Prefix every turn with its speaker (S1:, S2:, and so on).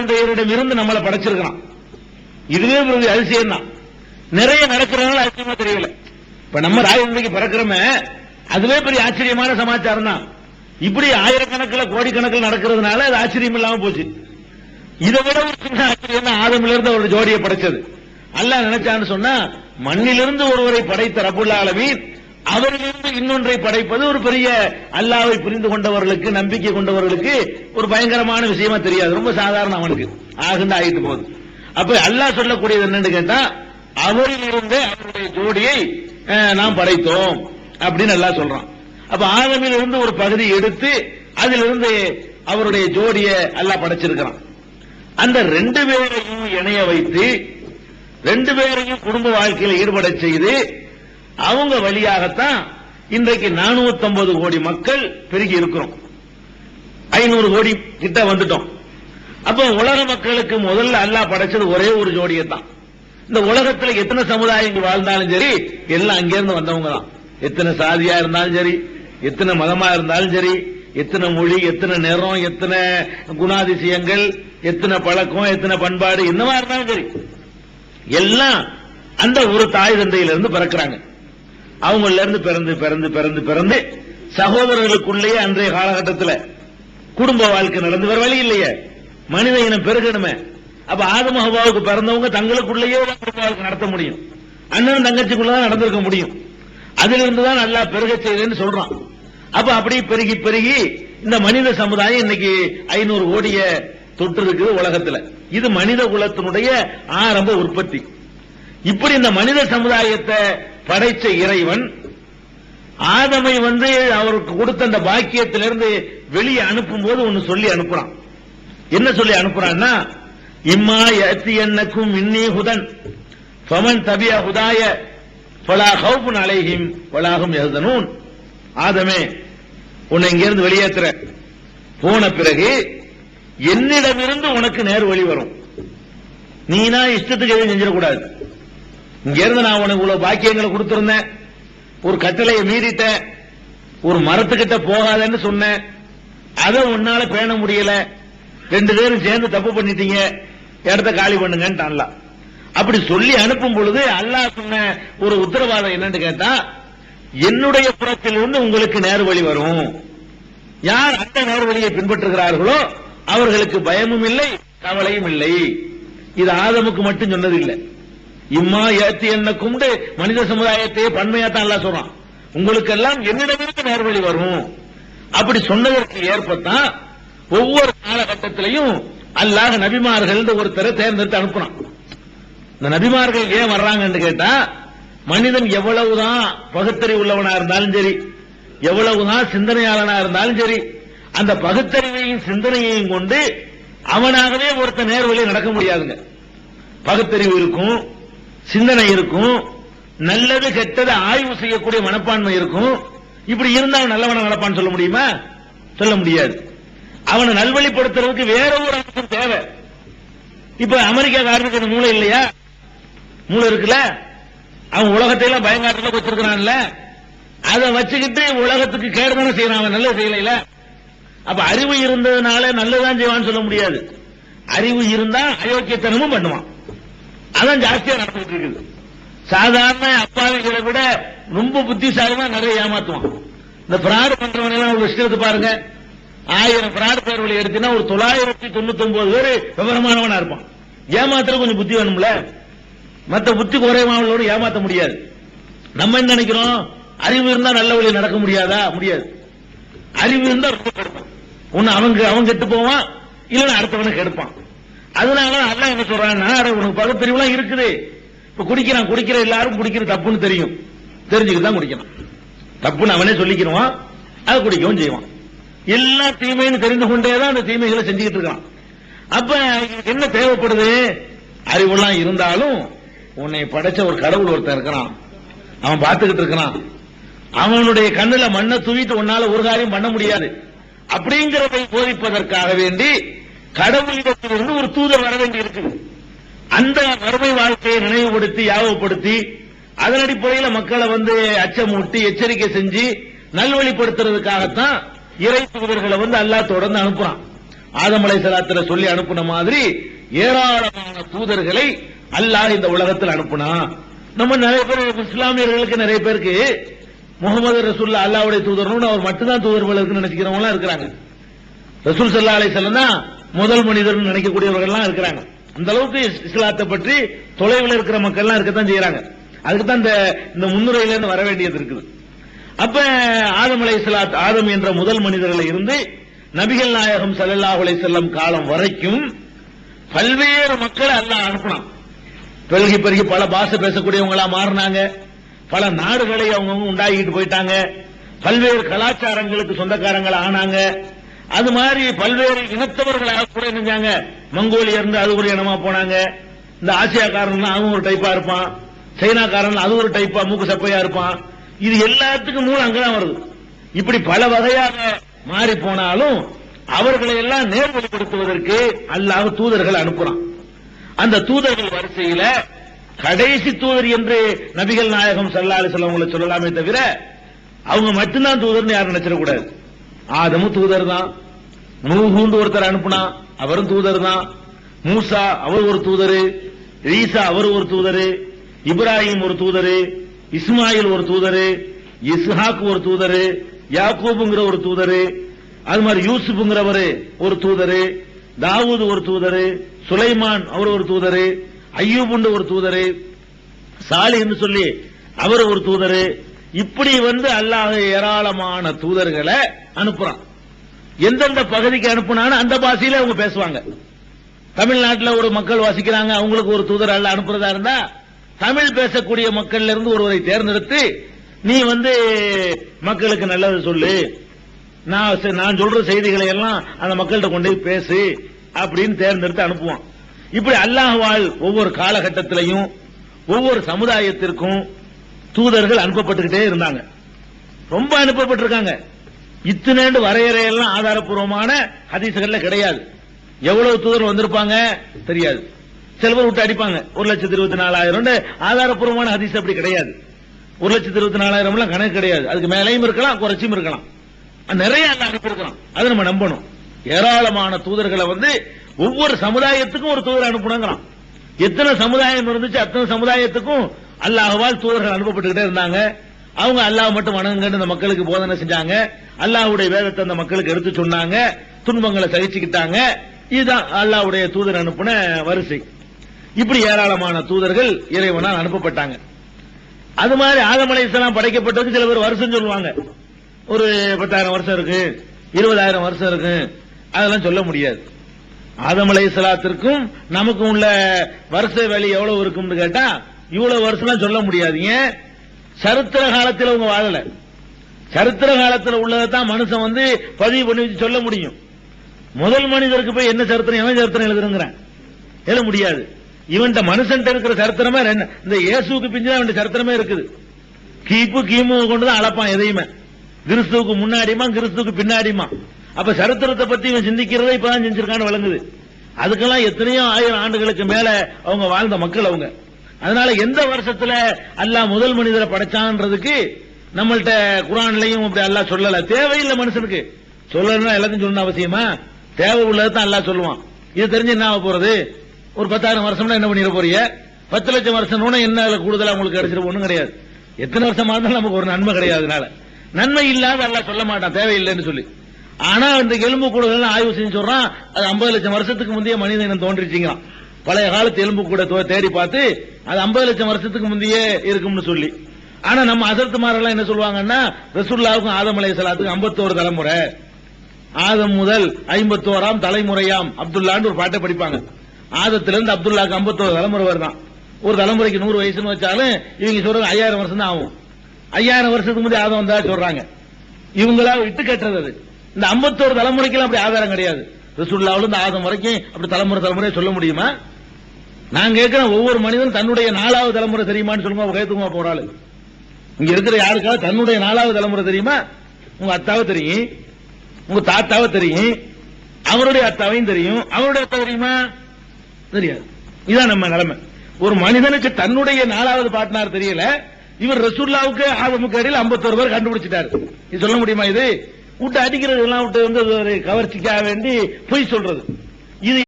S1: தாய்தந்தையரிடம் இருந்து நம்மளை படைச்சிருக்கிறான். இதுவே ஒரு அதிசயம் தான் நிறைய நடக்கிறதுனால அதிசயமா தெரியல. இப்ப நம்ம தாய்தந்தைக்கு பிறக்கிறோமே அதுவே பெரிய ஆச்சரியமான சமாச்சாரம் தான் இப்படி ஆயிரக்கணக்கில் கோடிக்கணக்கில் நடக்கிறதுனால அது ஆச்சரியம் இல்லாம போச்சு. இதை விட ஒரு சின்ன ஆச்சரியம் தான் இருந்து அவருடைய ஜோடியை படைச்சது. அல்ல நினைச்சான்னு சொன்னா மண்ணிலிருந்து ஒருவரை படைத்த ரபுல் ஆலமீன் அவரிலிருந்து இன்னொன்றை படைப்பது ஒரு பெரிய அல்லாவை புரிந்து கொண்டவர்களுக்கு நம்பிக்கை கொண்டவர்களுக்கு ஒரு பயங்கரமான விஷயமா தெரியாது. ரொம்ப சாதாரண அவனுக்கு. ஆகுந்து ஆகிட்டு போகுது. அப்ப அல்லாஹ் சொல்லக்கூடியது என்னன்னு கேட்டா அவரிலிருந்து அவருடைய ஜோடியை அஹ், நாம் படைத்தோம் அப்படின்னு அல்லாஹ் சொல்றான். அப்ப ஆதமில் ஒரு பகுதி எடுத்து அதிலிருந்து அவருடைய ஜோடியை அல்லாஹ் படைச்சிருக்கிறான். அந்த ரெண்டு பேரையும் இணைய வைத்து ரெண்டு பேரையும் குடும்ப வாழ்க்கையில் ஈடுபட செய்து அவங்க வழியாகத்தான் இன்றைக்கு 450 கோடி மக்கள் பெருகி இருக்கிறோம். ஐநூறு கோடி கிட்ட வந்துட்டோம். அப்ப உலக மக்களுக்கு முதல்ல அல்லாஹ் படைச்சது ஒரே ஒரு ஜோடியை தான் இந்த உலகத்துல எத்தனை சமுதாயங்கள் வாழ்ந்தாலும் சரி எல்லாம் அங்கிருந்து வந்தவங்க தான். எத்தனை சாதியா இருந்தாலும் சரி எத்தனை மதமா இருந்தாலும் சரி எத்தனை மொழி எத்தனை நிறம் எத்தனை குணாதிசயங்கள் எத்தனை பழக்கம் எத்தனை பண்பாடு என்னவா இருந்தாலும் சரி. எல்லாம் அந்த ஒரு தாய் தந்தையிலிருந்து பிறக்கிறாங்க. அவங்கள இருந்து பிறந்து பிறந்து பிறந்து பிறந்து சகோதரர்களுக்குள்ளேயே அன்றைய காலகட்டத்தில் குடும்ப வாழ்க்கை நடந்து வர வழி இல்லையே. மனித இனம் பெருகணுமே. அப்ப ஆதம பிறந்தவங்க தங்களுக்குள்ளேயே குடும்ப வாழ்க்கை நடத்த முடியும். அண்ணன் தங்கச்சிக்குள்ளதான் நடந்திருக்க முடியும். அதிலிருந்து தான் நல்லா பெருக செய்தேன்னு சொல்றான். அப்ப அப்படியே பெருகி பெருகி இந்த மனித சமுதாயம் இன்னைக்கு ஐநூறு கோடிய தொற்று இருக்குது உலகத்துல. இது மனித குலத்தினுடைய ஆரம்ப உற்பத்தி. இப்படி இந்த மனித சமுதாயத்தை படைச்ச இறைவன் ஆதமை வந்து அவருக்கு கொடுத்த அந்த பாக்கியத்திலிருந்து வெளியே அனுப்பும் போது ஒன்னு சொல்லி அனுப்புறான். என்ன சொல்லி அனுப்புறான்னா இம்மா எத்தி என்னக்கும் இன்னி ஹுதன் பவன் தபிய ஹுதாய பலா ஹவுஃபுன் அலைஹிம் பலாகும் யஹ்தனூன். ஆதமே உன்னை இங்கிருந்து வெளியேற்ற போன பிறகு என்னிடமிருந்து உனக்கு நேர் வழி வரும். நீனா இஷ்டத்துக்கு எதுவும் செஞ்சிடக்கூடாது. இங்கிருந்து நான் உனக்கு இவ்வளவு பாக்கியங்களை கொடுத்திருந்தேன். ஒரு கட்டளையை மீறிட்ட ஒரு மரத்துக்கிட்ட போகாதன்னு சொன்னேன். அதை உன்னால பேண முடியல. ரெண்டு பேரும் சேர்ந்து தப்பு பண்ணிட்டீங்க. இடத்த காலி பண்ணுங்கன்னு அப்படி சொல்லி அனுப்பும் பொழுது அல்லாஹ் சொன்ன ஒரு உத்தரவாதம் என்னன்னு கேட்டா என்னுடைய புறத்தில் இருந்து உங்களுக்கு நேர் வழி வரும். யார் அந்த நேர்வழியை பின்பற்றுகிறார்களோ அவர்களுக்கு பயமும் இல்லை கவலையும் இல்லை. இது ஆதமுக்கு மட்டும் சொன்னது இல்லை. இம்மா ஏத்தி என்ன கும்பிட்டு மனித சமுதாயத்தையே பன்மையா தான் எல்லாம் சொல்றான். உங்களுக்கெல்லாம் என்னிடமிருந்து நேர்வழி வரும். அப்படி சொன்னதற்கு ஏற்பத்தான் ஒவ்வொரு காலகட்டத்திலையும் அல்லாஹ் நபிமார்கள் ஒருத்தரை தேர்ந்தெடுத்து அனுப்புறான். இந்த நபிமார்கள் ஏன் வர்றாங்கன்னு கேட்டா மனிதன் எவ்வளவுதான் பகுத்தறிவு உள்ளவனா இருந்தாலும் சரி எவ்வளவுதான் சிந்தனையாளனா இருந்தாலும் சரி அந்த பகுத்தறிவையும் சிந்தனையையும் கொண்டு அவனாகவே ஒருத்த நேர்வழி நடக்க முடியாதுங்க. பகுத்தறிவு இருக்கும் சிந்தனை இருக்கும் நல்லது கெட்டது ஆய்வு செய்யக்கூடிய மனப்பான்மை இருக்கும். இப்படி இருந்தா நல்லவன நடப்பான்னு சொல்ல முடியுமா? சொல்ல முடியாது. அவனை நல்வழிப்படுத்துறதுக்கு வேற ஒரு அம்சம் தேவை. இப்ப அமெரிக்காக்காரனுக்கு அந்த மூளை இல்லையா? மூளை இருக்குல்ல? அவன் உலகத்தையெல்லாம் பயங்காட்டில வச்சிருக்கிறான்ல. அதை வச்சுக்கிட்டு உலகத்துக்கு கேடுதானே செய்யறான். அவன் நல்லது செய்யல அப்ப அறிவு இருந்ததுனால நல்லதான் செய்வான்னு சொல்ல முடியாது. அறிவு இருந்தா அயோக்கியத்தனமும் பண்ணுவான். அதான் ஜாஸ்தியா நடந்துட்டு இருக்குது. சாதாரண அப்பாவிகளை விட ரொம்ப புத்திசாலிமா நிறைய ஏமாத்துவான். இந்த பிராடு பண்றவன் எல்லாம் ஒரு விஷயத்தை பாருங்க. ஆயிரம் பிராடு பேர் வழி எடுத்தீங்கன்னா ஒரு தொள்ளாயிரத்தி தொண்ணூத்தி ஒன்பது பேர் விவரமானவனா இருப்பான். ஏமாத்துற கொஞ்சம் புத்தி வேணும்ல? மத்த புத்தி குறைவானவங்களோடு ஏமாத்த முடியாது. நம்ம என்ன நினைக்கிறோம்? அறிவு இருந்தா நல்ல வழி நடக்க முடியாதா? முடியாது. அறிவு இருந்தா ரொம்ப கெடுப்பான் ஒன்னு அவங்க அவன் கெட்டு போவான் இல்லைன்னா அடுத்தவனை கெடுப்பான். அதனால அல்ல என்ன சொல்றான்னா அட, உனக்கு பகுத்தறிவுலாம் இருக்குது. இப்ப குடிக்கிறான் குடிக்கிற எல்லாரும் குடிக்கிற தப்புன்னு தெரியும். தெரிஞ்சுக்கிட்டு தான் குடிக்கணும். தப்புன்னு அவனே சொல்லிக்கிறான் அதை குடிக்கவும் செய்வான். எல்லா தீமைன்னு தெரிந்து கொண்டே தான் அந்த தீமைகளை செஞ்சுக்கிட்டு இருக்கான். அப்ப என்ன தேவைப்படுது? அறிவுலாம் இருந்தாலும் உன்னை படைச்ச ஒரு கடவுள் ஒருத்தன் இருக்கிறான். அவன் பார்த்துக்கிட்டு இருக்கிறான். அவனுடைய கண்ணுல மண்ணை தூவிட்டு உன்னால ஒரு காரியம் பண்ண முடியாது. அப்படிங்கிறதை போதிப்பதற்காக வேண்டி கடவுளிடத்திலிருந்து ஒரு தூதர் வர வேண்டி இருக்குது அந்த வறுமை வாழ்க்கையை நினைவுபடுத்தி யாவப்படுத்தி அதன் அடிப்படையில் மக்களை வந்து அச்சமூட்டி எச்சரிக்கை செஞ்சு நல்வழிப்படுத்துறதுக்காகத்தான் இறை தூதர்களை வந்து அல்லாஹ் தொடர்ந்து அனுப்புறான். ஆதமலை அலைஹிஸ்ஸலாத்துல சொல்லி அனுப்புன மாதிரி ஏராளமான தூதர்களை அல்லாஹ் இந்த உலகத்தில் அனுப்புனா. நம்ம நிறைய பேர் இஸ்லாமியர்களுக்கு நிறைய பேருக்கு முகமது ரசூல்லா அல்லாவுடைய தூதர்னு அவர் மட்டும்தான் தூதர்கள் இருக்குன்னு நினைச்சுக்கிறவங்களாம் இருக்கிறாங்க. ரசூல் சல்லா அலைஹிஸ்ஸலாம் தான் முதல் மனிதர்னு நினைக்கக்கூடியவர்கள்லாம் இருக்கிறாங்க. அந்த அளவுக்கு இஸ்- இஸ்லாத்தை பற்றி தொலைவில் இருக்கிற மக்கள் எல்லாம் இருக்கத்தான் செய்யறாங்க அதுக்கு தான் இந்த இந்த முன்னுரையில இருந்து வர வேண்டியது இருக்குது. அப்ப ஆதம் அலைஹிஸ்ஸலாத் ஆதம் என்ற முதல் மனிதர்களை இருந்து நபிகள் நாயகம் சல்லாஹ் அலை செல்லம் காலம் வரைக்கும் பல்வேறு மக்களை அல்லாஹ் அனுப்பணும் பெருகி பெருகி பல பாஷை பேசக்கூடியவங்களா மாறினாங்க. பல நாடுகளை அவங்க உண்டாகிட்டு போயிட்டாங்க. பல்வேறு கலாச்சாரங்களுக்கு சொந்தக்காரங்களா ஆனாங்க அது மாதிரி பல்வேறு இனத்தவர்களாக கூட செஞ்சாங்க மங்கோலியா இருந்து அது ஒரு இனமா போனாங்க. இந்த ஆசியாக்காரன் அவன் ஒரு டைப்பா இருப்பான். சைனாக்காரன் அது ஒரு டைப்பா மூக்கு சப்பையா இருப்பான். இது எல்லாத்துக்கும் மூலம் அங்கதான் வருது. இப்படி பல வகையாக மாறி போனாலும் அவர்களை எல்லாம் நேர்வழிப்படுத்துவதற்கு அல்லாஹ் தூதர்கள் அனுப்புறான். அந்த தூதர்கள் வரிசையில கடைசி தூதர் என்று நபிகள் நாயகம் சல்லா அலிசல்லவங்களை சொல்லலாமே தவிர அவங்க மட்டும்தான் தூதர்னு யாரும் நினைச்சிடக்கூடாது. ஆதமும் தூதர் தான் நூஹூண்டு ஒருத்தர் அனுப்புனா அவரும் தூதர் தான் மூசா அவர் ஒரு தூதரு ஈசா அவர் ஒரு தூதரு இப்ராஹிம் ஒரு தூதரு இஸ்மாயில் ஒரு தூதரு இஸ்ஹாக் ஒரு தூதரு யாக்கூபுங்கிற ஒரு தூதரு அது மாதிரி யூசுப்புங்கிறவர் ஒரு தூதரு தாவூது ஒரு தூதரு சுலைமான் அவர் ஒரு தூதரு ஐயூபுண்டு ஒரு தூதரு சாலின்னு சொல்லி அவர் ஒரு தூதரு இப்படி வந்து அல்லாஹ் ஏராளமான தூதர்களை அனுப்புறான். எந்தெந்த பகுதிக்கு அனுப்புனான்னு அந்த பாஷையில அவங்க பேசுவாங்க. தமிழ்நாட்டில் ஒரு மக்கள் வசிக்கிறாங்க அவங்களுக்கு ஒரு தூதர் அல்ல அனுப்புறதா இருந்தா தமிழ் பேசக்கூடிய மக்கள்ல இருந்து ஒருவரை தேர்ந்தெடுத்து நீ வந்து மக்களுக்கு நல்லது சொல்லு. நான் நான் சொல்ற செய்திகளை எல்லாம் அந்த மக்கள்கிட்ட கொண்டு போய் பேசு அப்படின்னு தேர்ந்தெடுத்து அனுப்புவான். இப்படி அல்லாஹ்வால் ஒவ்வொரு காலகட்டத்திலையும் ஒவ்வொரு சமுதாயத்திற்கும் தூதர்கள் அனுப்பப்பட்டுக்கிட்டே இருந்தாங்க. ரொம்ப அனுப்பப்பட்டிருக்காங்க. இத்தனேண்டு வரையறையெல்லாம் ஆதாரப்பூர்வமான ஹதீசுகள்ல கிடையாது. எவ்வளவு தூதர் வந்திருப்பாங்க தெரியாது. சில பேர் விட்டு அடிப்பாங்க. ஒரு லட்சத்தி இருபத்தி நாலாயிரம் ஆதாரப்பூர்வமான ஹதீஸ் அப்படி கிடையாது. ஒரு லட்சத்தி இருபத்தி நாலாயிரம் எல்லாம் கணக்கு கிடையாது. அதுக்கு மேலையும் இருக்கலாம் குறைச்சியும் இருக்கலாம். நிறைய அனுப்பியிருக்கலாம் அதை நம்ம நம்பணும். ஏராளமான தூதர்களை வந்து ஒவ்வொரு சமுதாயத்துக்கும் ஒரு தூதர் அனுப்பணுங்கிறான். எத்தனை சமுதாயம் இருந்துச்சு அத்தனை சமுதாயத்துக்கும் அல்லாஹுவால் தூதர்கள் அனுப்பப்பட்டுக்கிட்டே இருந்தாங்க. அவங்க அல்லாஹ் மட்டும் வணங்குங்கன்னு இந்த மக்களுக்கு போதனை செஞ்சாங்க. அல்லாஹுடைய வேதத்தை அந்த மக்களுக்கு எடுத்து சொன்னாங்க. துன்பங்களை சகிச்சுக்கிட்டாங்க. இதுதான் அல்லாஹ்வுடைய தூதர் அனுப்பின வரிசை. இப்படி ஏராளமான தூதர்கள் இறைவனால் அனுப்பப்பட்டாங்க. அது மாதிரி ஆதமலை அலைஹிஸ்ஸலாம் படைக்கப்பட்டதுக்கு சில பேர் வருஷம் சொல்லுவாங்க. ஒரு பத்தாயிரம் வருஷம் இருக்கு இருபதாயிரம் வருஷம் இருக்கு. அதெல்லாம் சொல்ல முடியாது. ஆதமலை அலைஹிஸ்ஸலாத்திற்கும் நமக்கும் உள்ள வருஷ வேலை எவ்வளவு இருக்கும்னு கேட்டா இவ்வளவு வருஷம் சொல்ல முடியாது. ஏன்? சரித்திர காலத்தில் அவங்க வாழல. சரித்திர காலத்தில் உள்ளதான் மனுஷன் வந்து பதிவு பண்ணி வச்சு சொல்ல முடியும். முதல் மனிதருக்கு போய் என்ன சரித்திரம் எவன் சரித்திரம் எழுதுறங்கிறேன். எழுத முடியாது. இவன்ட்ட மனுஷன்ட்ட இருக்கிற சரித்திரமே ரெண்டு. இந்த இயேசுக்கு பிஞ்சுதான் இவன் சரித்திரமே இருக்குது. கீப்பு கீமு கொண்டு தான் அளப்பான் எதையுமே. கிறிஸ்துவுக்கு முன்னாடியுமா கிறிஸ்துவுக்கு பின்னாடியுமா? அப்ப சரித்திரத்தை பத்தி இவன் சிந்திக்கிறதே இப்பதான் செஞ்சிருக்கான்னு விளங்குது. அதுக்கெல்லாம் எத்தனையோ ஆயிரம் ஆண்டுகளுக்கு மேல அவங்க வாழ்ந்த மக்கள் அவங்க. அதனால எந்த வருஷத்துல அல்லாஹ் முதல் மனிதரை படைச்சான்றதுக்கு நம்மள்ட்ட குரான்லயும் அப்படி அல்லாஹ் சொல்லல. தேவையில்லை மனுஷனுக்கு. சொல்லணும்னா எல்லாத்தையும் சொல்லணும் அவசியமா? தேவை உள்ளதான் அல்லாஹ் சொல்லுவான். இது தெரிஞ்சு என்ன ஆக போறது? ஒரு பத்தாயிரம் வருஷம்னா என்ன பண்ணிட போறீங்க? பத்து லட்சம் வருஷம்னு என்ன அதுல கூடுதலா உங்களுக்கு கிடைச்சிட்டு ஒண்ணும் கிடையாது. எத்தனை வருஷமா இருந்தாலும் நமக்கு ஒரு நன்மை கிடையாது அதனால. நன்மை இல்லாத அல்லாஹ் சொல்ல மாட்டான். தேவையில்லைன்னு சொல்லி. ஆனா இந்த எலும்பு கூடுதல் ஆய்வு செஞ்சு சொல்றான். அது 50 லட்சம் வருஷத்துக்கு முந்தைய மனித இனம் தோன்றிச்சுங்கிறான் பழைய காலத்து எலும்பு கூட தேடி பார்த்து அது 50 லட்சம் வருஷத்துக்கு முந்தையே இருக்கும்னு சொல்லி. ஆனா நம்ம அசர்த்துமாரெல்லாம் என்ன சொல்லுவாங்கன்னா ரசூல்லாவுக்கும் ஆதம் அலைஹிஸ்ஸலாத்துக்கும் 51 தலைமுறை. ஆதம் முதல் ஐம்பத்தோராம் தலைமுறையாம் அப்துல்லான்னு ஒரு பாட்டை படிப்பாங்க. ஆதத்திலிருந்து அப்துல்லாக்கு 51 தலைமுறை வருதான். ஒரு தலைமுறைக்கு நூறு வயசுன்னு வச்சாலும் இவங்க சொல்றது ஐயாயிரம் வருஷம் தான் ஆகும். ஐயாயிரம் வருஷத்துக்கு முந்தைய ஆதம் வந்தா சொல்றாங்க. இவங்களா விட்டு கட்டுறது அது. இந்த 51 தலைமுறைக்கெல்லாம் அப்படி ஆதாரம் கிடையாது. ரசுல்லாவுலருந்து ஆதம் வரைக்கும் அப்படி தலைமுறை தலைமுறையை சொல்ல முடியுமா? நான் கேட்கிறேன் ஒவ்வொரு மனிதனும் தன்னுடைய நாலாவது தலைமுறை தெரியுமான்னு சொல்லுங்க கைத்துக்குமா போறாள் இங்க இருக்கிற யாருக்காவது தன்னுடைய நாலாவது தலைமுறை தெரியுமா? உங்க அத்தாவை தெரியும். உங்க தாத்தாவை தெரியும். அவருடைய அத்தாவையும் தெரியும். அவருடைய அத்தா தெரியுமா? தெரியாது. இதான் நம்ம நிலைமை. ஒரு மனிதனுக்கு தன்னுடைய நாலாவது பாட்னார் தெரியல. இவர் ரசூல்லாவுக்கு ஆதமுக்கு அடியில் ஐம்பத்தோரு பேர் கண்டுபிடிச்சிட்டாரு. இது சொல்ல முடியுமா இது? விட்டு அடிக்கிறது எல்லாம் விட்டு வந்து ஒரு கவர்ச்சிக்காக வேண்டி பொய் சொல்றது. இது